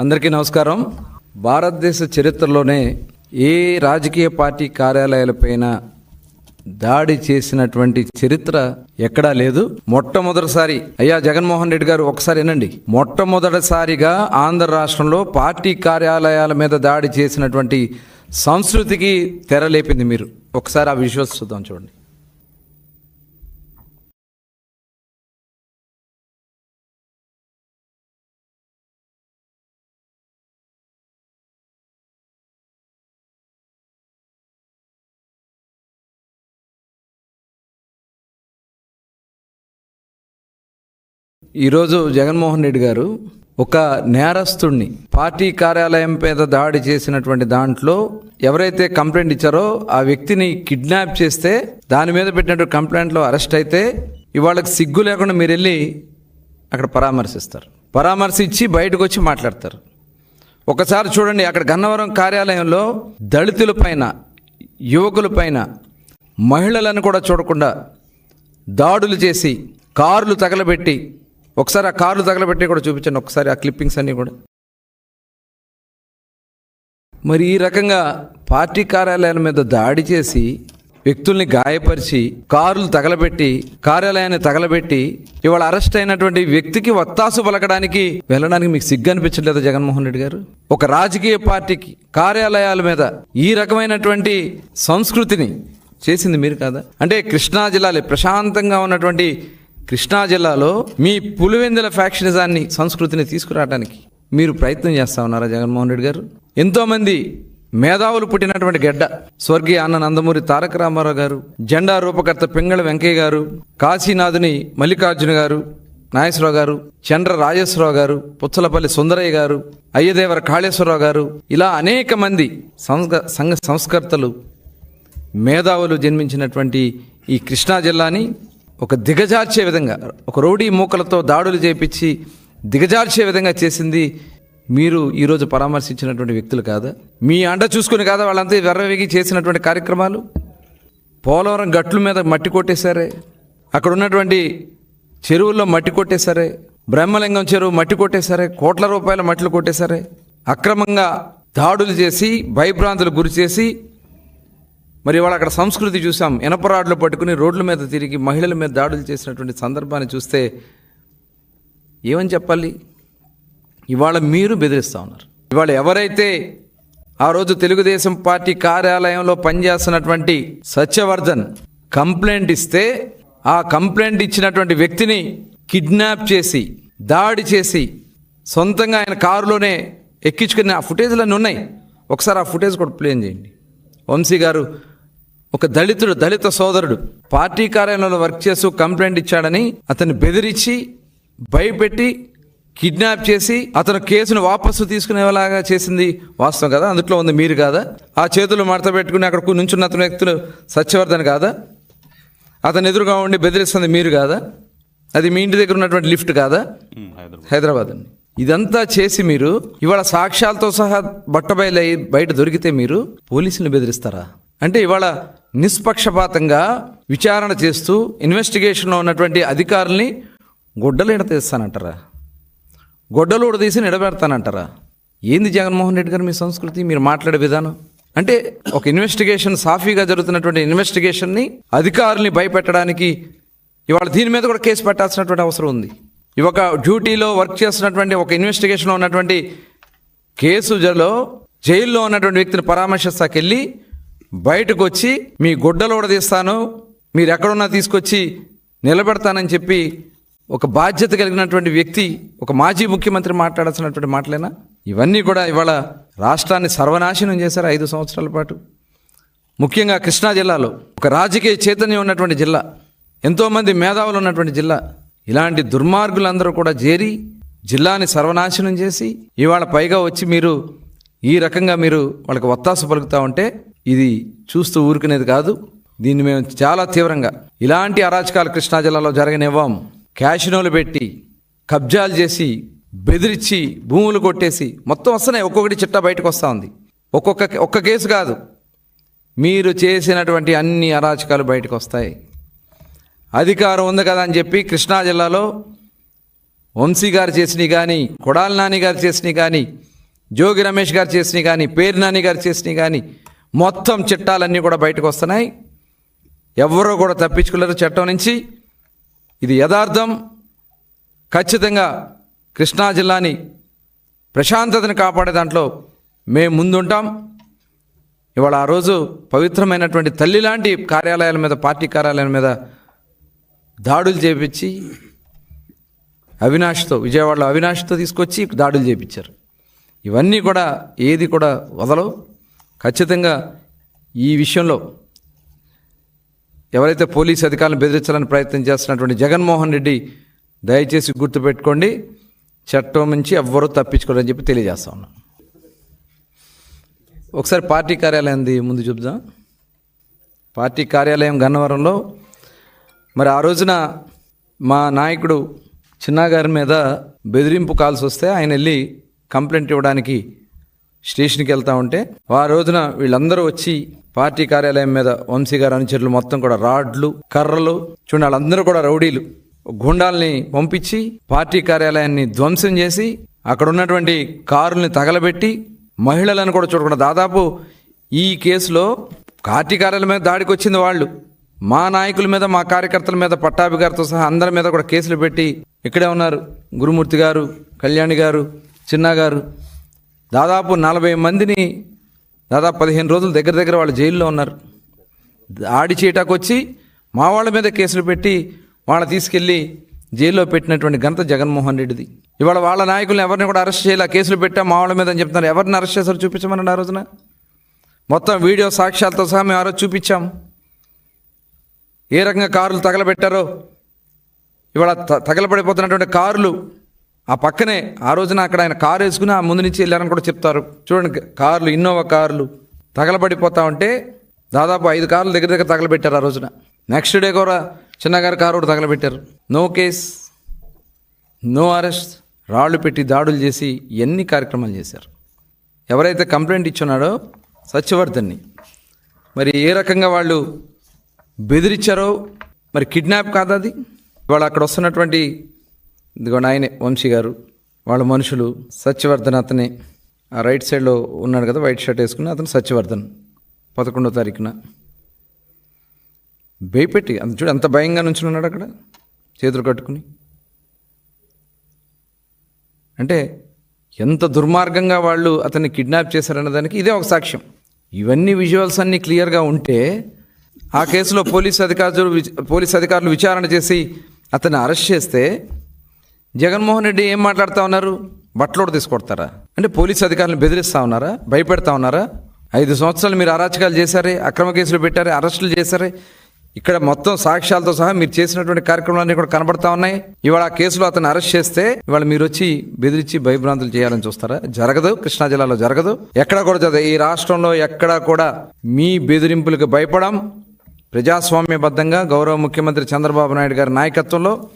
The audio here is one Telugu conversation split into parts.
అందరికీ నమస్కారం. భారతదేశ చరిత్రలోనే ఏ రాజకీయ పార్టీ కార్యాలయాలపైన దాడి చేసినటువంటి చరిత్ర ఎక్కడా లేదు. మొట్టమొదటిసారి అయ్యా జగన్మోహన్ రెడ్డి గారు ఒకసారి వినండి. మొట్టమొదటిసారిగా ఆంధ్ర రాష్ట్రంలో పార్టీ కార్యాలయాల మీద దాడి చేసినటువంటి సంస్కృతికి తెరలేపింది మీరు. ఒకసారి ఆ విజువల్స్ చూద్దాం చూడండి. ఈరోజు జగన్మోహన్ రెడ్డి గారు ఒక నేరస్తుడిని పార్టీ కార్యాలయం మీద దాడి చేసినటువంటి దాంట్లో ఎవరైతే కంప్లైంట్ ఇచ్చారో ఆ వ్యక్తిని కిడ్నాప్ చేస్తే దాని మీద పెట్టినటువంటి కంప్లైంట్లో అరెస్ట్ అయితే ఇవాళకి సిగ్గు లేకుండా మీరు వెళ్ళి అక్కడ పరామర్శిస్తారు. పరామర్శించి బయటకు వచ్చి మాట్లాడతారు. ఒకసారి చూడండి అక్కడ గన్నవరం కార్యాలయంలో దళితుల పైన యువకుల పైన మహిళలను కూడా చూడకుండా దాడులు చేసి కార్లు తగలబెట్టి ఒకసారి ఆ కార్లు తగలబెట్టి కూడా చూపించండి. ఒకసారి ఆ క్లిప్పింగ్స్ అన్నీ కూడా. మరి ఈ రకంగా పార్టీ కార్యాలయాల మీద దాడి చేసి వ్యక్తుల్ని గాయపరిచి కార్లు తగలబెట్టి కార్యాలయాన్ని తగలబెట్టి ఇవాళ అరెస్ట్ అయినటువంటి వ్యక్తికి వత్తాసు పలకడానికి వెళ్ళడానికి మీకు సిగ్గు అనిపించట్లేదు జగన్మోహన్ రెడ్డి గారు? ఒక రాజకీయ పార్టీకి కార్యాలయాల మీద ఈ రకమైనటువంటి సంస్కృతిని చేసింది మీరు కాదా? అంటే కృష్ణా జిల్లాలో ప్రశాంతంగా ఉన్నటువంటి కృష్ణా జిల్లాలో మీ పులివెందుల ఫ్యాక్షనిజాన్ని సంస్కృతిని తీసుకురావడానికి మీరు ప్రయత్నం చేస్తా ఉన్నారా జగన్మోహన్ రెడ్డి గారు? ఎంతోమంది మేధావులు పుట్టినటువంటి గెడ్డ స్వర్గీయ అన్న నందమూరి తారక రామారావు గారు జెండా రూపకర్త పింగళ వెంకయ్య గారు కాశీనాథుని మల్లికార్జున గారు నాగేశ్వరరావు గారు చంద్ర రాజేశ్వరరావు గారు పుచ్చలపల్లి సుందరయ్య గారు అయ్యదేవర కాళేశ్వరరావు గారు ఇలా అనేక మంది సంఘ సంఘ సంస్కర్తలు మేధావులు జన్మించినటువంటి ఈ కృష్ణా జిల్లాని ఒక దిగజార్చే విధంగా ఒక రౌడీ మూకలతో దాడులు చేపించి దిగజార్చే విధంగా చేసింది మీరు ఈరోజు పరామర్శించినటువంటి వ్యక్తులు కాదా? మీ అండ చూసుకుని కాదా? వాళ్ళంతా వెర్రవేగి చేసినటువంటి కార్యక్రమాలు? పోలవరం గట్ల మీద మట్టి కొట్టేశారే? అక్కడ ఉన్నటువంటి చెరువుల్లో మట్టి కొట్టేశారే? బ్రహ్మలింగం చెరువు మట్టి కొట్టేశారే? కోట్ల రూపాయల మట్లు కొట్టేశారే? అక్రమంగా దాడులు చేసి భయభ్రాంతులు గురి చేసి మరి ఇవాళ అక్కడ సంస్కృతి చూసాం. ఇనపరాడ్లు పట్టుకుని రోడ్ల మీద తిరిగి మహిళల మీద దాడులు చేసినటువంటి సందర్భాన్ని చూస్తే ఏమని చెప్పాలి? ఇవాళ మీరు బెదిరిస్తూ ఉన్నారు. ఇవాళ ఎవరైతే ఆ రోజు తెలుగుదేశం పార్టీ కార్యాలయంలో పనిచేస్తున్నటువంటి సత్యవర్ధన్ కంప్లైంట్ ఇస్తే ఆ కంప్లైంట్ ఇచ్చినటువంటి వ్యక్తిని కిడ్నాప్ చేసి దాడి చేసి సొంతంగా ఆయన కారులోనే ఎక్కించుకుని ఆ ఫుటేజ్లన్నీ ఉన్నాయి. ఒకసారి ఆ ఫుటేజ్ కూడా ప్లేన్ చేయండి. వంశీ గారు ఒక దళితుడు దళిత సోదరుడు పార్టీ కార్యాలయంలో వర్క్ చేస్తూ కంప్లైంట్ ఇచ్చాడని అతన్ని బెదిరించి భయపెట్టి కిడ్నాప్ చేసి అతను కేసును వాపసు తీసుకునేలాగా చేసింది వాస్తవం కదా? అందులో ఉంది మీరు కాదా? ఆ చేతులు మడత పెట్టుకుని అక్కడ నుంచున్న అతని వ్యక్తులు సత్యవర్ధన్ కాదా? అతను ఎదురుగా ఉండి బెదిరిస్తుంది మీరు కాదా? అది మీ ఇంటి దగ్గర ఉన్నటువంటి లిఫ్ట్ కాదా? హైదరాబాద్ అండి. ఇదంతా చేసి మీరు ఇవాళ సాక్ష్యాలతో సహా బట్టబయలు బయట దొరికితే మీరు పోలీసులను బెదిరిస్తారా? అంటే ఇవాళ నిష్పక్షపాతంగా విచారణ చేస్తూ ఇన్వెస్టిగేషన్లో ఉన్నటువంటి అధికారుల్ని గుడ్డలు ఎడతీస్తానంటారా గొడ్డలు కూడా తీసి నిడబెడతానంటారా ఏంది జగన్మోహన్ రెడ్డి గారు మీ సంస్కృతి మీరు మాట్లాడే విధానం? అంటే ఒక ఇన్వెస్టిగేషన్ సాఫీగా జరుగుతున్నటువంటి ఇన్వెస్టిగేషన్ని అధికారుల్ని భయపెట్టడానికి ఇవాళ దీని మీద కూడా కేసు పెట్టాల్సినటువంటి అవసరం ఉంది. ఈ ఒక డ్యూటీలో వర్క్ చేస్తున్నటువంటి ఒక ఇన్వెస్టిగేషన్లో ఉన్నటువంటి కేసులో జైల్లో ఉన్నటువంటి వ్యక్తిని పరామర్శిస్తాకెళ్ళి బయటకు వచ్చి మీ గుడ్డలు కూడా తీస్తాను మీరు ఎక్కడున్నా తీసుకొచ్చి నిలబెడతానని చెప్పి ఒక బాధ్యత కలిగినటువంటి వ్యక్తి ఒక మాజీ ముఖ్యమంత్రి మాట్లాడాల్సినటువంటి మాటలేనా? ఇవన్నీ కూడా ఇవాళ రాష్ట్రాన్ని సర్వనాశనం చేశారు ఐదు సంవత్సరాల పాటు. ముఖ్యంగా కృష్ణా జిల్లాలో ఒక రాజకీయ చైతన్యం ఉన్నటువంటి జిల్లా ఎంతోమంది మేధావులు ఉన్నటువంటి జిల్లా. ఇలాంటి దుర్మార్గులందరూ కూడా చేరి జిల్లాని సర్వనాశనం చేసి ఇవాళ పైగా వచ్చి మీరు ఈ రకంగా మీరు వాళ్ళకి ఒత్తాసు పలుకుతా ఉంటే ఇది చూస్తూ ఊరుకునేది కాదు. దీన్ని మేము చాలా తీవ్రంగా ఇలాంటి అరాచకాలు కృష్ణా జిల్లాలో జరగనివ్వం. క్యాషినోలు పెట్టి కబ్జాలు చేసి బెదిరించి భూములు కొట్టేసి మొత్తం వస్తున్నాయి. ఒక్కొక్కటి చిట్టా బయటకు వస్తూ ఉంది. ఒక్కొక్క ఒక్క కేసు కాదు. మీరు చేసినటువంటి అన్ని అరాచకాలు బయటకు వస్తాయి. అధికారం ఉంది కదా అని చెప్పి కృష్ణా జిల్లాలో వంశీ గారు చేసినవి కానీ కొడాలి నాని గారు చేసినవి కానీ జోగి రమేష్ గారు చేసినవి కానీ పేరు నాని గారు చేసినవి కానీ మొత్తం చట్టాలన్నీ కూడా బయటకు వస్తున్నాయి. ఎవరో కూడా తప్పించుకోలేరు చట్టం నుంచి. ఇది యథార్థం. ఖచ్చితంగా కృష్ణా జిల్లాని ప్రశాంతతను కాపాడే దాంట్లో మేము ముందుంటాం. ఇవాళ ఆ రోజు పవిత్రమైనటువంటి తల్లి లాంటి కార్యాలయాల మీద పార్టీ కార్యాలయాల మీద దాడులు చేపించి అవినాష్తో విజయవాడలో అవినాష్తో తీసుకొచ్చి దాడులు చేపించారు. ఇవన్నీ కూడా ఏది కూడా వదలవు. ఖచ్చితంగా ఈ విషయంలో ఎవరైతే పోలీసు అధికారులను బెదిరించాలని ప్రయత్నం చేస్తున్నటువంటి జగన్మోహన్ రెడ్డి దయచేసి గుర్తుపెట్టుకోండి చట్టం నుంచి ఎవ్వరూ తప్పించుకోరని చెప్పి తెలియజేస్తా ఉన్నాం. ఒకసారి పార్టీ కార్యాలయంది ముందు చూద్దాం. పార్టీ కార్యాలయం గన్నవరంలో మరి ఆ రోజున మా నాయకుడు చిన్నగారి మీద బెదిరింపు కాల్స్ వస్తే ఆయన వెళ్ళి కంప్లైంట్ ఇవ్వడానికి స్టేషన్కి వెళ్తా ఉంటే ఆ రోజున వీళ్ళందరూ వచ్చి పార్టీ కార్యాలయం మీద వంశీ గారు అనుచరులు మొత్తం కూడా రాడ్లు కర్రలు చూడండి వాళ్ళందరూ కూడా రౌడీలు. గుండాల్ని పంపించి పార్టీ కార్యాలయాన్ని ధ్వంసం చేసి అక్కడ ఉన్నటువంటి కారుల్ని తగలబెట్టి మహిళలను కూడా చూడకుండా దాదాపు ఈ కేసులో పార్టీ కార్యాలయం మీద దాడికి వచ్చింది వాళ్ళు. మా నాయకుల మీద మా కార్యకర్తల మీద పట్టాభి గారితో సహా అందరి మీద కూడా కేసులు పెట్టి ఇక్కడే ఉన్నారు. గురుమూర్తి గారు కళ్యాణి గారు చిన్న గారు దాదాపు నలభై మందిని దాదాపు పదిహేను రోజులు దగ్గర దగ్గర వాళ్ళు జైల్లో ఉన్నారు. ఆడి చేయటానికి వచ్చి మా వాళ్ళ మీద కేసులు పెట్టి వాళ్ళ తీసుకెళ్ళి జైల్లో పెట్టినటువంటి ఘనత జగన్మోహన్ రెడ్డిది. ఇవాళ వాళ్ళ నాయకులను ఎవరిని కూడా అరెస్ట్ చేయాలి? కేసులు పెట్టా మా వాళ్ళ మీద అని చెప్తున్నారు. ఎవరిని అరెస్ట్ చేశారు చూపించమన్నాడు ఆ రోజున? మొత్తం వీడియో సాక్ష్యాలతో సహా మేము ఆ రోజు చూపించాం. ఏ రకంగా కారులు తగలబెట్టారో ఇవాళ తగలబడిపోతున్నటువంటి కారులు ఆ పక్కనే ఆ రోజున అక్కడ ఆయన కారు వేసుకుని ఆ ముందు నుంచి వెళ్ళారని కూడా చెప్తారు. చూడండి కార్లు ఇన్నోవా కార్లు తగలబడిపోతా ఉంటే దాదాపు ఐదు కార్లు దగ్గర దగ్గర తగలబెట్టారు ఆ రోజున. నెక్స్ట్ డే కూడా చిన్నగారి కారు కూడా తగలబెట్టారు. నో కేస్ నో అరెస్ట్ రాళ్ళు పెట్టి దాడులు చేసి ఎన్ని కార్యక్రమాలు చేశారు? ఎవరైతే కంప్లైంట్ ఇచ్చున్నాడో సత్యవర్ధన్ని. మరి ఏ రకంగా వాళ్ళు బెదిరించారో మరి కిడ్నాప్ కాదా అది? వాళ్ళు అక్కడ వస్తున్నటువంటి ఇదిగోండి ఆయనే వంశీ గారు వాళ్ళ మనుషులు సత్యవర్ధన్ అతనే. ఆ రైట్ సైడ్లో ఉన్నాడు కదా వైట్ షర్ట్ వేసుకుని అతను సత్యవర్ధన్ పదకొండో తారీఖున. భయపెట్టి అంత చూడు అంత భయంగా నుంచి ఉన్నాడు అక్కడ చేతులు కట్టుకుని. అంటే ఎంత దుర్మార్గంగా వాళ్ళు అతన్ని కిడ్నాప్ చేశారన్న దానికి ఇదే ఒక సాక్ష్యం. ఇవన్నీ విజువల్స్ అన్నీ క్లియర్గా ఉంటే ఆ కేసులో పోలీస్ అధికారులు పోలీస్ అధికారులు విచారణ చేసి అతన్ని అరెస్ట్ చేస్తే జగన్మోహన్ రెడ్డి ఏం మాట్లాడుతూ ఉన్నారు? బట్టలోడు తీసుకొడతారా? అంటే పోలీస్ అధికారులను బెదిరిస్తా ఉన్నారా? భయపెడతా ఉన్నారా? ఐదు సంవత్సరాలు మీరు అరాచకాలు చేశారే అక్రమ కేసులు పెట్టారే అరెస్టులు చేశారే. ఇక్కడ మొత్తం సాక్ష్యాలతో సహా మీరు చేసినటువంటి కార్యక్రమాలన్నీ కూడా కనబడతా ఉన్నాయి. ఇవాళ ఆ కేసులో అతను అరెస్ట్ చేస్తే ఇవాళ మీరు వచ్చి బెదిరించి భయభ్రాంతులు చేయాలని చూస్తారా? జరగదు కృష్ణా జిల్లాలో జరగదు. ఎక్కడా కూడా జరగదు. ఈ రాష్ట్రంలో ఎక్కడా కూడా మీ బెదిరింపులకు భయపడం ప్రజాస్వామ్యబద్ధంగా గౌరవ ముఖ్యమంత్రి చంద్రబాబు నాయుడు గారి నాయకత్వంలో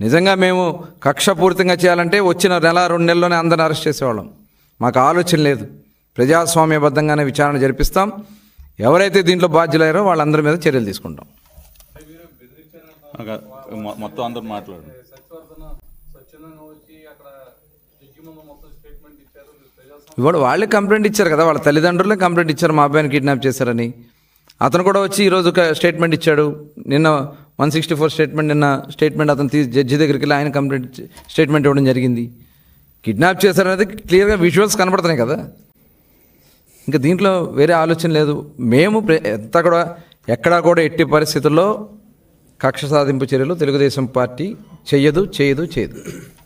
నిజంగా మేము కక్షపూరితంగా చేయాలంటే వచ్చిన నెల రెండు నెలల్లోనే అందరిని అరెస్ట్ చేసేవాళ్ళం. మాకు ఆలోచన లేదు. ప్రజాస్వామ్యబద్ధంగానే విచారణ జరిపిస్తాం. ఎవరైతే దీంట్లో బాధ్యులయ్యారో వాళ్ళందరి మీద చర్యలు తీసుకుంటాం. మొత్తం అందరు మాట్లాడు ఇవాళ వాళ్ళే కంప్లైంట్ ఇచ్చారు కదా వాళ్ళ తల్లిదండ్రులే కంప్లైంట్ ఇచ్చారు మా అబ్బాయిని కిడ్నాప్ చేశారని. అతను కూడా వచ్చి ఈరోజు ఒక స్టేట్మెంట్ ఇచ్చాడు. నిన్న వన్ సిక్స్టీ ఫోర్ స్టేట్మెంట్ నిన్న స్టేట్మెంట్ అతను తీసి జడ్జి దగ్గరికి వెళ్ళి ఆయన కంప్లైంట్ స్టేట్మెంట్ ఇవ్వడం జరిగింది. కిడ్నాప్ చేశారనేది క్లియర్గా విజువల్స్ కనబడుతున్నాయి కదా. ఇంకా దీంట్లో వేరే ఆలోచన లేదు. మేము ప్ర- ఎంత కూడా ఎక్కడా కూడా ఎట్టి పరిస్థితుల్లో కక్ష సాధింపు చర్యలు తెలుగుదేశం పార్టీ చెయ్యదు చేయదు చేయదు.